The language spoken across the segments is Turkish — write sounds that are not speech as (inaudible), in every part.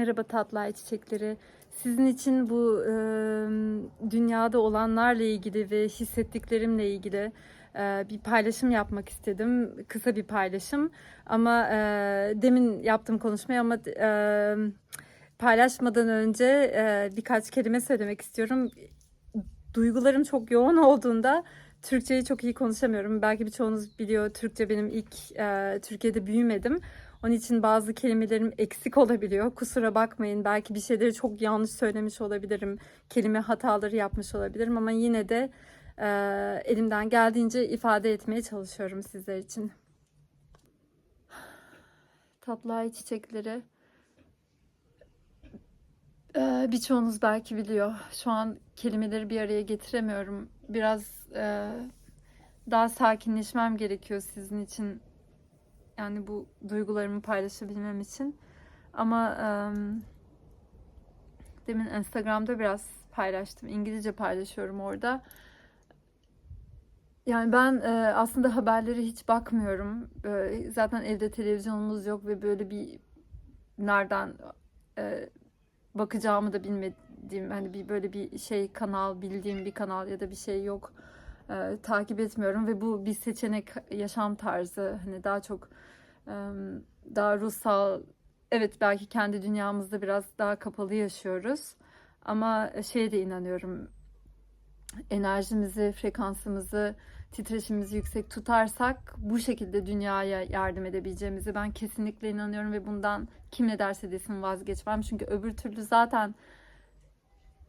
Merhaba tatlı ay çiçekleri. Sizin için bu e, dünyada olanlarla ilgili ve hissettiklerimle ilgili e, bir paylaşım yapmak istedim. Kısa bir paylaşım. Ama e, demin yaptığım konuşmayı ama e, paylaşmadan önce e, birkaç kelime söylemek istiyorum. Duygularım çok yoğun olduğunda Türkçeyi çok iyi konuşamıyorum. Belki birçoğunuz biliyor Türkçe benim ilk e, Türkiye'de büyümedim. Onun için bazı kelimelerim eksik olabiliyor. Kusura bakmayın. Belki bir şeyleri çok yanlış söylemiş olabilirim. Kelime hataları yapmış olabilirim ama yine de e, elimden geldiğince ifade etmeye çalışıyorum sizler için. Tatlı ay çiçekleri. E, birçoğunuz belki biliyor. Şu an kelimeleri bir araya getiremiyorum. Biraz e, daha sakinleşmem gerekiyor sizin için yani bu duygularımı paylaşabilmem için. Ama em, demin Instagram'da biraz paylaştım. İngilizce paylaşıyorum orada. Yani ben e, aslında haberlere hiç bakmıyorum. E, zaten evde televizyonumuz yok ve böyle bir nereden e, bakacağımı da bilmediğim hani bir böyle bir şey kanal bildiğim bir kanal ya da bir şey yok. E, takip etmiyorum ve bu bir seçenek yaşam tarzı. Hani daha çok e, daha ruhsal evet belki kendi dünyamızda biraz daha kapalı yaşıyoruz. Ama şeye de inanıyorum enerjimizi frekansımızı titreşimimizi yüksek tutarsak bu şekilde dünyaya yardım edebileceğimizi ben kesinlikle inanıyorum ve bundan kim ne derse desin vazgeçmem. Çünkü öbür türlü zaten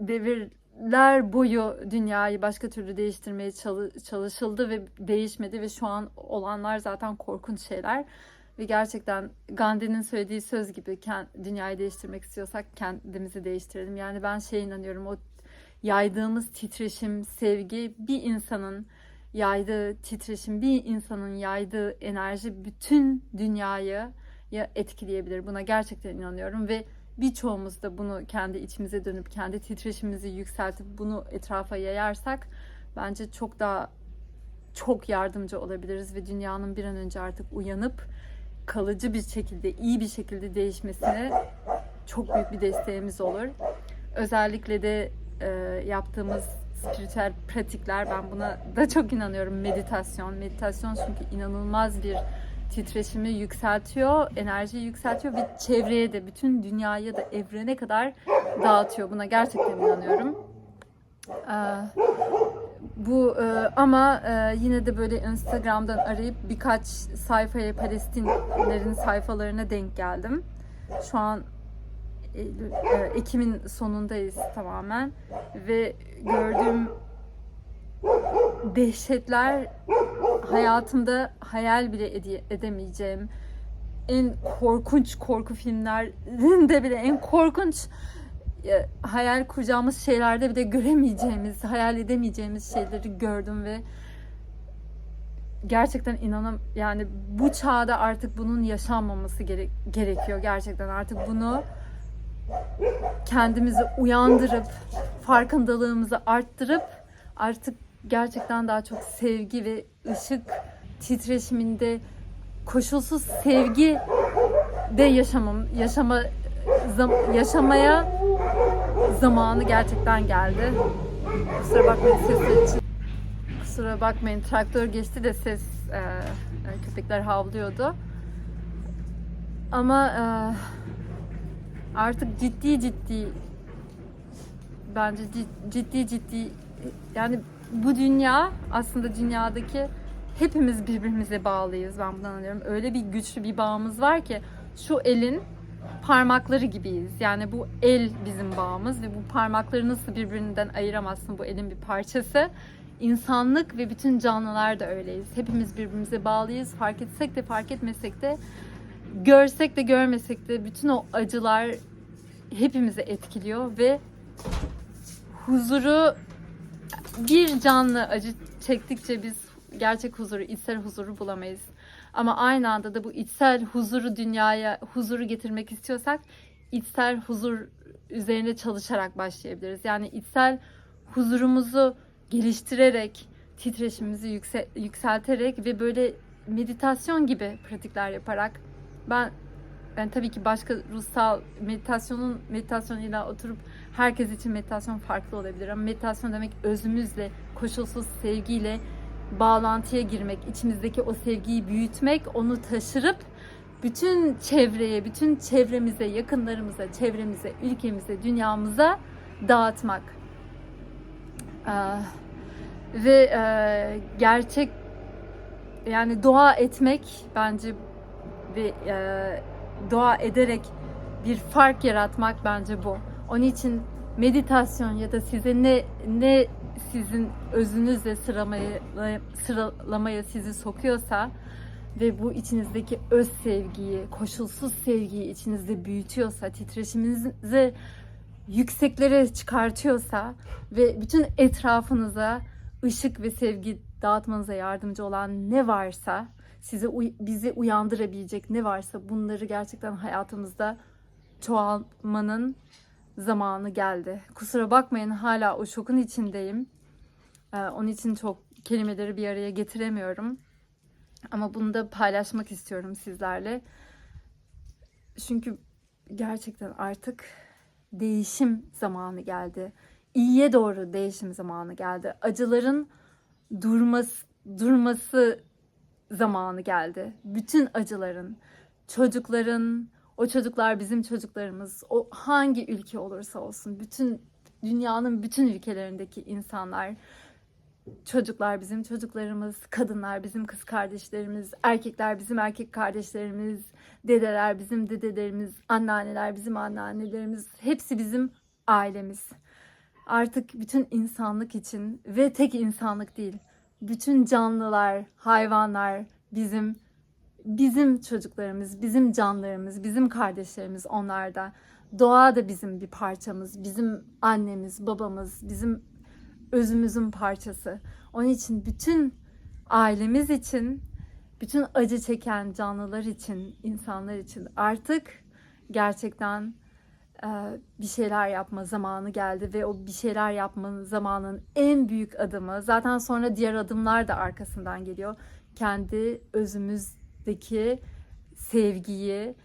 devirler boyu dünyayı başka türlü değiştirmeye çalı- çalışıldı ve değişmedi ve şu an olanlar zaten korkunç şeyler. Ve gerçekten Gandhi'nin söylediği söz gibi dünyayı değiştirmek istiyorsak kendimizi değiştirelim. Yani ben şey inanıyorum o yaydığımız titreşim, sevgi bir insanın yaydığı titreşim, bir insanın yaydığı enerji bütün dünyayı ya etkileyebilir. Buna gerçekten inanıyorum ve birçoğumuz da bunu kendi içimize dönüp kendi titreşimimizi yükseltip bunu etrafa yayarsak bence çok daha çok yardımcı olabiliriz ve dünyanın bir an önce artık uyanıp kalıcı bir şekilde, iyi bir şekilde değişmesine çok büyük bir desteğimiz olur. Özellikle de e, yaptığımız spiritüel pratikler ben buna da çok inanıyorum. Meditasyon, meditasyon çünkü inanılmaz bir titreşimi yükseltiyor, enerjiyi yükseltiyor ve çevreye de bütün dünyaya da evrene kadar dağıtıyor. Buna gerçekten inanıyorum. Ee, bu e, ama e, yine de böyle Instagram'dan arayıp birkaç sayfaya Palestinlerin sayfalarına denk geldim. Şu an e, Ekim'in sonundayız tamamen ve gördüğüm dehşetler hayatımda hayal bile ede- edemeyeceğim en korkunç korku filmlerinde bile en korkunç e, hayal kuracağımız şeylerde bile göremeyeceğimiz, hayal edemeyeceğimiz şeyleri gördüm ve gerçekten inanam yani bu çağda artık bunun yaşanmaması gere- gerekiyor gerçekten. Artık bunu kendimizi uyandırıp farkındalığımızı arttırıp artık gerçekten daha çok sevgi ve ışık titreşiminde koşulsuz sevgi de yaşamam yaşama zam- yaşamaya zamanı gerçekten geldi. Kusura bakmayın sesler için. Kusura bakmayın traktör geçti de ses e, e, köpekler havlıyordu. Ama e, artık ciddi ciddi bence cid- ciddi ciddi yani bu dünya aslında dünyadaki hepimiz birbirimize bağlıyız ben bundan anlıyorum. Öyle bir güçlü bir bağımız var ki şu elin parmakları gibiyiz. Yani bu el bizim bağımız ve bu parmakları nasıl birbirinden ayıramazsın bu elin bir parçası. İnsanlık ve bütün canlılar da öyleyiz. Hepimiz birbirimize bağlıyız. Fark etsek de fark etmesek de görsek de görmesek de bütün o acılar hepimizi etkiliyor ve huzuru bir canlı acı çektikçe biz gerçek huzuru, içsel huzuru bulamayız. Ama aynı anda da bu içsel huzuru dünyaya, huzuru getirmek istiyorsak içsel huzur üzerine çalışarak başlayabiliriz. Yani içsel huzurumuzu geliştirerek, titreşimimizi yükse- yükselterek ve böyle meditasyon gibi pratikler yaparak ben ben tabii ki başka ruhsal meditasyonun meditasyonuyla oturup herkes için meditasyon farklı olabilir ama meditasyon demek özümüzle koşulsuz sevgiyle bağlantıya girmek, içimizdeki o sevgiyi büyütmek, onu taşırıp bütün çevreye, bütün çevremize, yakınlarımıza, çevremize, ülkemize, dünyamıza dağıtmak. Ee, ve e, gerçek yani dua etmek bence ve e, dua ederek bir fark yaratmak bence bu. Onun için meditasyon ya da size ne ne sizin özünüzle sıralamaya, sıralamaya sizi sokuyorsa ve bu içinizdeki öz sevgiyi, koşulsuz sevgiyi içinizde büyütüyorsa, titreşiminizi yükseklere çıkartıyorsa ve bütün etrafınıza ışık ve sevgi dağıtmanıza yardımcı olan ne varsa, size bizi uyandırabilecek ne varsa bunları gerçekten hayatımızda çoğalmanın zamanı geldi. Kusura bakmayın hala o şokun içindeyim. Ee, onun için çok kelimeleri bir araya getiremiyorum. Ama bunu da paylaşmak istiyorum sizlerle. Çünkü gerçekten artık değişim zamanı geldi. İyiye doğru değişim zamanı geldi. Acıların durması durması zamanı geldi. Bütün acıların, çocukların, o çocuklar bizim çocuklarımız, o hangi ülke olursa olsun, bütün dünyanın bütün ülkelerindeki insanlar, çocuklar bizim çocuklarımız, kadınlar bizim kız kardeşlerimiz, erkekler bizim erkek kardeşlerimiz, dedeler bizim dedelerimiz, anneanneler bizim anneannelerimiz, hepsi bizim ailemiz. Artık bütün insanlık için ve tek insanlık değil, bütün canlılar, hayvanlar bizim bizim çocuklarımız, bizim canlarımız, bizim kardeşlerimiz onlar da. Doğa da bizim bir parçamız, bizim annemiz, babamız, bizim özümüzün parçası. Onun için bütün ailemiz için, bütün acı çeken canlılar için, insanlar için artık gerçekten e, bir şeyler yapma zamanı geldi ve o bir şeyler yapmanın zamanın en büyük adımı zaten sonra diğer adımlar da arkasından geliyor. Kendi özümüzdeki sevgiyi,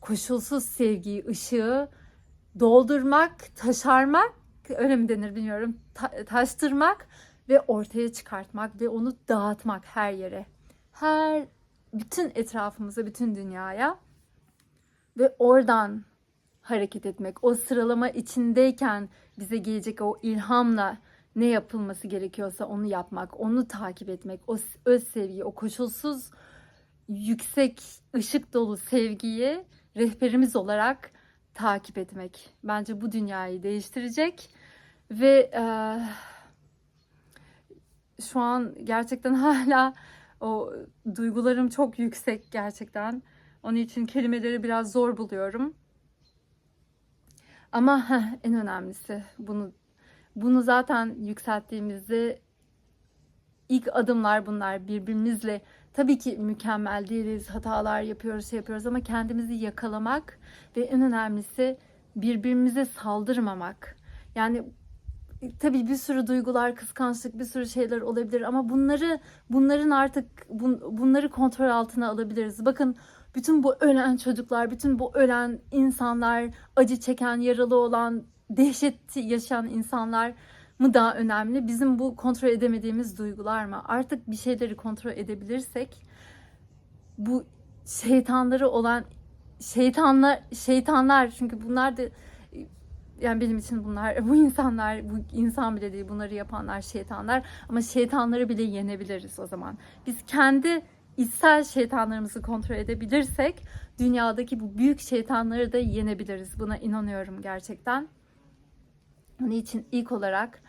koşulsuz sevgiyi, ışığı doldurmak, taşarmak öyle mi denir bilmiyorum. Ta- taştırmak ve ortaya çıkartmak ve onu dağıtmak her yere. Her bütün etrafımıza, bütün dünyaya ve oradan hareket etmek. O sıralama içindeyken bize gelecek o ilhamla ne yapılması gerekiyorsa onu yapmak, onu takip etmek, o öz sevgi, o koşulsuz yüksek ışık dolu sevgiyi rehberimiz olarak takip etmek. Bence bu dünyayı değiştirecek ve e, şu an gerçekten (laughs) hala o duygularım çok yüksek gerçekten. Onun için kelimeleri biraz zor buluyorum. Ama heh, en önemlisi bunu bunu zaten yükselttiğimizde ilk adımlar bunlar birbirimizle tabii ki mükemmel değiliz hatalar yapıyoruz şey yapıyoruz ama kendimizi yakalamak ve en önemlisi birbirimize saldırmamak. Yani tabii bir sürü duygular kıskançlık bir sürü şeyler olabilir ama bunları bunların artık bun, bunları kontrol altına alabiliriz. Bakın bütün bu ölen çocuklar, bütün bu ölen insanlar, acı çeken, yaralı olan, dehşet yaşayan insanlar mı daha önemli? Bizim bu kontrol edemediğimiz duygular mı? Artık bir şeyleri kontrol edebilirsek bu şeytanları olan şeytanlar şeytanlar çünkü bunlar da yani benim için bunlar (laughs) bu insanlar bu insan bile değil bunları yapanlar şeytanlar ama şeytanları bile yenebiliriz o zaman. Biz kendi içsel şeytanlarımızı kontrol edebilirsek dünyadaki bu büyük şeytanları da yenebiliriz. Buna inanıyorum gerçekten. Onun için ilk olarak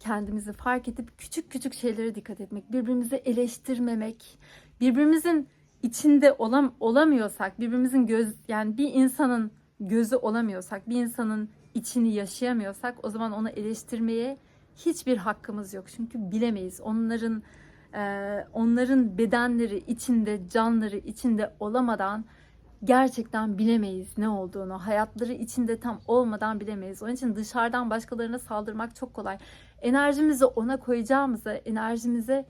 kendimizi fark edip küçük küçük şeylere dikkat etmek, birbirimizi eleştirmemek, birbirimizin içinde olam olamıyorsak, birbirimizin göz yani bir insanın gözü olamıyorsak, bir insanın içini yaşayamıyorsak o zaman onu eleştirmeye hiçbir hakkımız yok. Çünkü bilemeyiz. Onların e, onların bedenleri içinde, canları içinde olamadan gerçekten bilemeyiz ne olduğunu. Hayatları içinde tam olmadan bilemeyiz. Onun için dışarıdan başkalarına saldırmak çok kolay. Enerjimizi ona koyacağımıza enerjimizi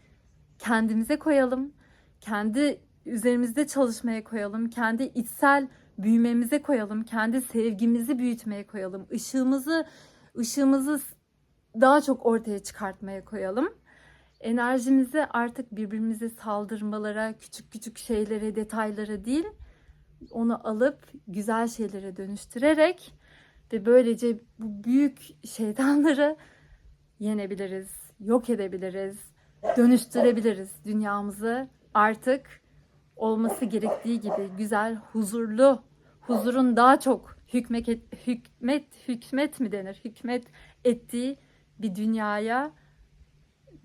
kendimize koyalım. Kendi üzerimizde çalışmaya koyalım. Kendi içsel büyümemize koyalım. Kendi sevgimizi büyütmeye koyalım. Işığımızı ışığımızı daha çok ortaya çıkartmaya koyalım. Enerjimizi artık birbirimize saldırmalara, küçük küçük şeylere, detaylara değil, onu alıp güzel şeylere dönüştürerek ve böylece bu büyük şeytanları yenebiliriz, yok edebiliriz, dönüştürebiliriz. Dünyamızı artık olması gerektiği gibi güzel, huzurlu, huzurun daha çok hükmet, hükmet, hükmet mi denir? Hükmet ettiği bir dünyaya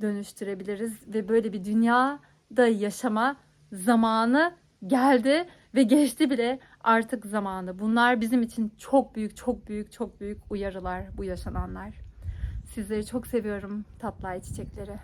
dönüştürebiliriz ve böyle bir dünyada yaşama zamanı geldi ve geçti bile artık zamanı. Bunlar bizim için çok büyük, çok büyük, çok büyük uyarılar bu yaşananlar. Sizleri çok seviyorum tatlı çiçekleri.